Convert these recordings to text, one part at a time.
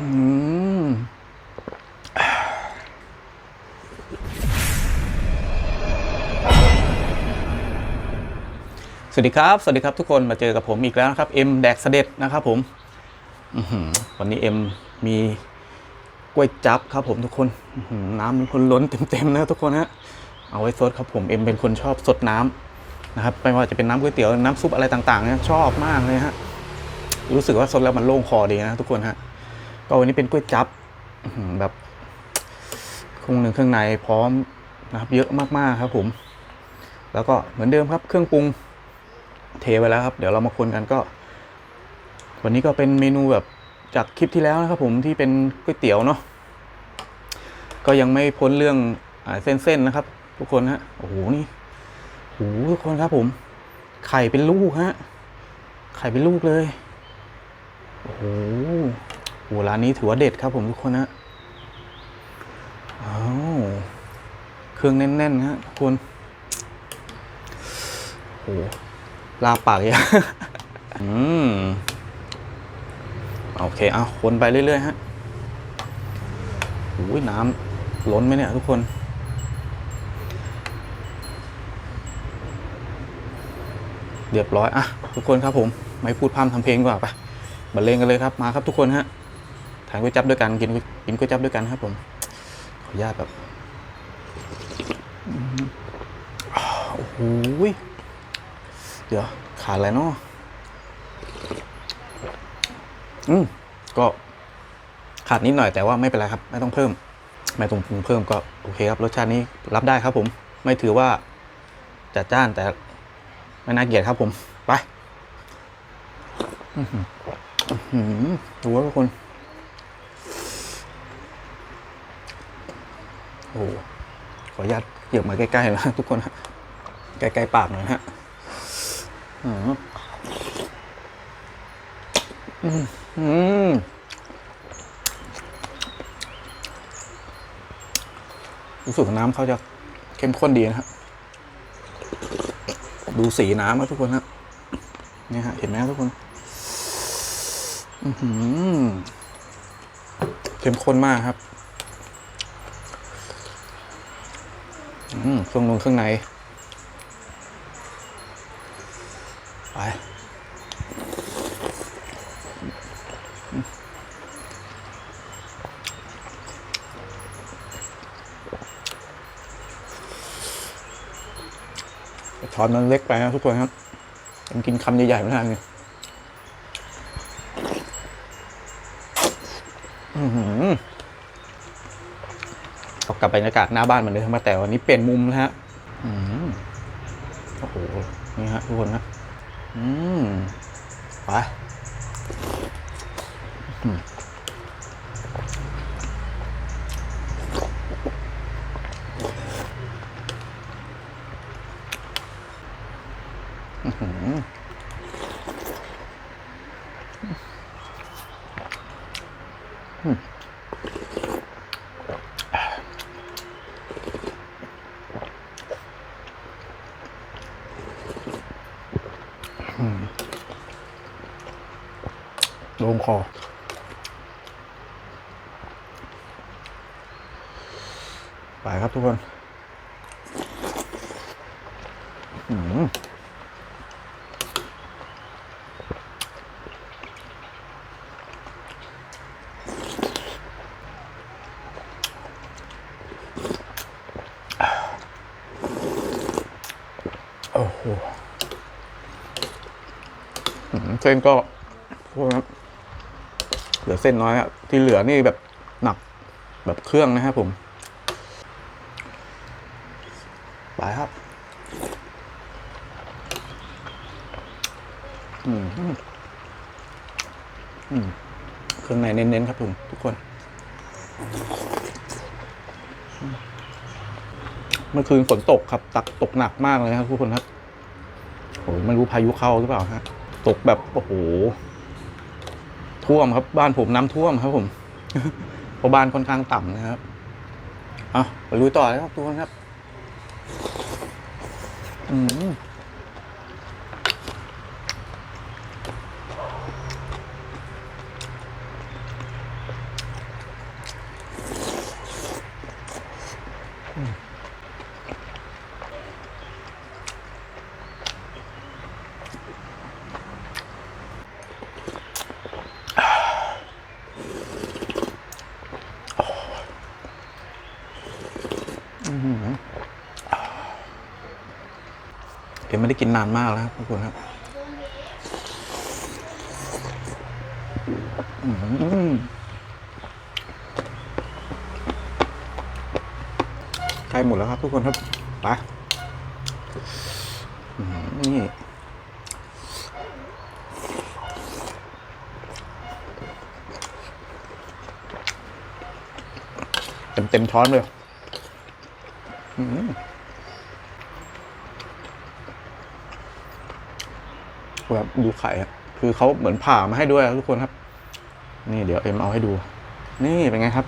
สวัสดีครับ สวัสดีครับทุกคนมาเจอกับผมอีกแล้วนะครับเอ็มแดกเสด็จนะครับผมวันนี้เอ็มมีกล้วยจับครับผมทุกคนน้ำมันคนล้นเต็มๆนะทุกคนฮะเอาไว้ซดครับผมเอ็มเป็นคนชอบสดน้ำนะครับไม่ว่าจะเป็นน้ำก๋วยเตี๋ยวน้ำซุปอะไรต่างๆเนี่ยชอบมากเลยฮะรู้สึกว่าสดแล้วมันโล่งคอดีนะทุกคนฮะ ก็วันนี้เป็นกล้วยจับแบบเครื่องหนึ่งเครื่องในพร้อมนะครับ เยอะมากๆครับผม แล้วก็เหมือนเดิมครับ เครื่องปรุงเทไว้แล้วครับ เดี๋ยวเรามาคนกันก็ วันนี้ก็เป็นเมนูแบบจากคลิปที่แล้วนะครับ ผมที่เป็นก๋วยเตี๋ยวเนาะก็ยังไม่พ้นเรื่องอเส้นๆนะครับ ทุกคนฮะโอ้โหนี่โอ้โหทุกคนครับ ผม ไข่เป็นลูกฮะไข่เป็นลูกเลยโอ้โห โอ้โหร้านนี้ถือว่าเด็ดครับผมทุกคนฮะอ้าวเครื่องแน่นๆฮะทุกคนโอ้โหลาปากยาอืมโอเคเอาคนไปเรื่อยๆฮะโอ้ยน้ำล้นไหมเนี่ยทุกคน เรียบร้อย อะ ทุกคนครับผม ไม่พูดพร่ำทำเพลงกว่าไปบรรเลงกันเลยครับ มาครับทุกคนฮะ ทานก๋วยจั๊บด้วยกันกินกินก๋วยจั๊บด้วยกันครับผมขออนุญาตแบบโอ้โหยเดี๋ยวขาดอะไรเนาะอืมก็ขาดนิดหน่อยแต่ว่าไม่เป็นไรครับ ไม่ต้องเพิ่ม ไม่ต้องปรุงเพิ่มก็โอเคครับรสชาตินี้รับได้ครับผม ไม่ถือว่าจัดจ้านแต่ไม่น่าเกลียดครับผม ไปอื้อหือหือดูว่าทุกคน โอ้ขออนุญาตเหยียบมาใกล้ๆนะทุกคนฮะใกล้ๆปากหน่อยนะฮะอืมอืมรู้สึกน้ำเขาจะเข้มข้นดีนะครับดูสีน้ำนะทุกคนฮะนี่ฮะ เห็นไหมครับทุกคนอือหือเข้มข้นมากครับ อืมเครื่องนงเครื่องในไปช้อนมันเล็กไปนะทุกคนครับผมกินคำใหญ่ๆไม่ได้เลยอื้อหือ กลับบรรยากาศหน้าบ้านเหมือนเดิมมาแต่วันนี้เปลี่ยนมุมนะฮะอืมโอ้โห นี่ฮะทุกคนนะอืมไป ลงคอ ไปครับทุกคนอืมโอ้โหเส้นก็พวกนั้น ลือเส้นน้อยอะที่เหลือนี่แบบหนักแบบเครื่องนะครับผมไปครับอืมอืมอืมเครื่องในเน้นๆครับผมทุกคนเมื่อคืนฝนตกครับตักตกหนักมากเลยครับทุกคนครับโอ้ยไม่รู้พายุเข้าหรือเปล่าฮะ ตกแบบ โอ้โห ท่วมครับ บ้านผมน้ำท่วมครับผมเพราะบ้านค่อนข้างต่ำนะครับเอาไปลุยต่อเลยครับทุกคนครับ อืม ไม่ได้กินนานมากแล้วครับทุกคนครับใกล้หมดแล้วครับทุกคนครับไปนี่เต็มเต็มช้อนเลย อืม แบบดูไข่อะคือเขาเหมือนผ่ามาให้ด้วยอะทุกคนครับ นี่เดี๋ยวเอ็มเอาให้ดู นี่เป็นไงครับ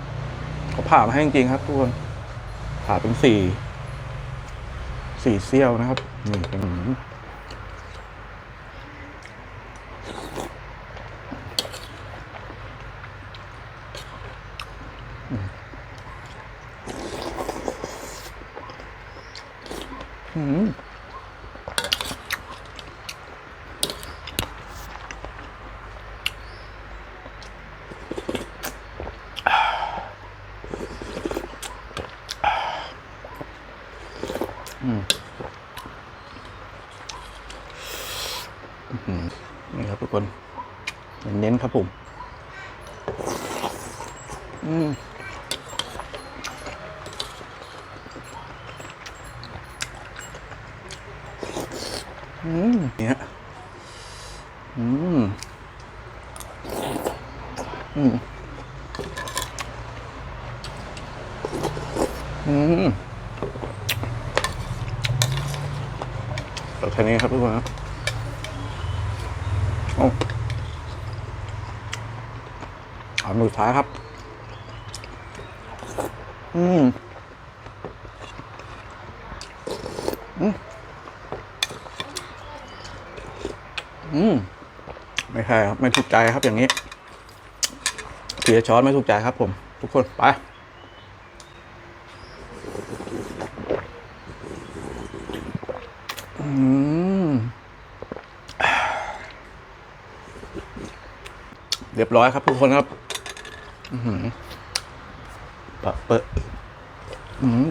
เขาผ่ามาให้จริงๆครับ ทุกคนผ่าเป็นสี่สี่เซี่ยวนะครับนี่เป็นอืม นี่ครับทุกคน เน้นครับผมอืมอืมเนี่ยอืมอืมอืมเอแค่นี้ครับทุกคนครับ โอ้ เอามือซ้ายครับ อืมอืมอืมไม่ใช่ครับ ไม่ถูกใจครับอย่างนี้เสียช้อนไม่ถูกใจครับผม ทุกคน ไปเรียบร้อยครับทุกคนครับ ปะเปะอืม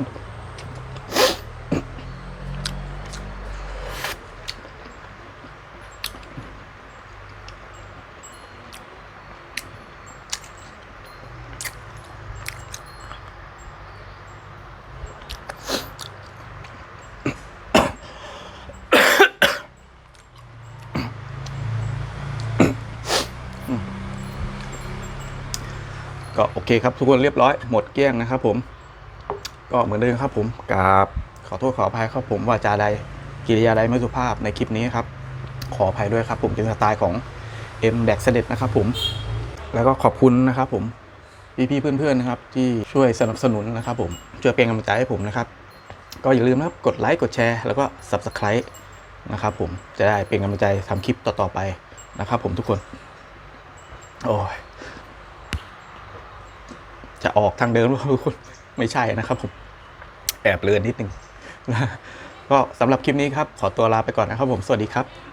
ก็โอเคครับทุกคนเรียบร้อยหมดเกลี้ยงนะครับผม ก็เหมือนเดิมครับผมกราบขอโทษขออภัยครับผมว่าจาใดกิริยาใดไม่สุภาพในคลิปนี้ครับ ขออภัยด้วยครับผมเป็นสไตล์ของเอ็มแดกเสด็จนะครับผมแล้วก็ขอบคุณนะครับผมพี่ๆเพื่อนๆนะครับที่ช่วยสนับสนุนนะครับผมช่วยเป็นกำลังใจให้ผมนะครับ ก็อย่าลืมนะครับกดไลค์กดแชร์แล้วก็ Subscribe นะครับผมจะได้เป็นกำลังใจทำคลิปต่อๆไปนะครับผมทุกคน โอ้ย จะออกทางเดิมหรือเปล่าทุกคนไม่ใช่นะครับผมแอบเลือนนิดนึงก็สำหรับคลิปนี้ครับ ขอตัวลาไปก่อนนะครับผมสวัสดีครับ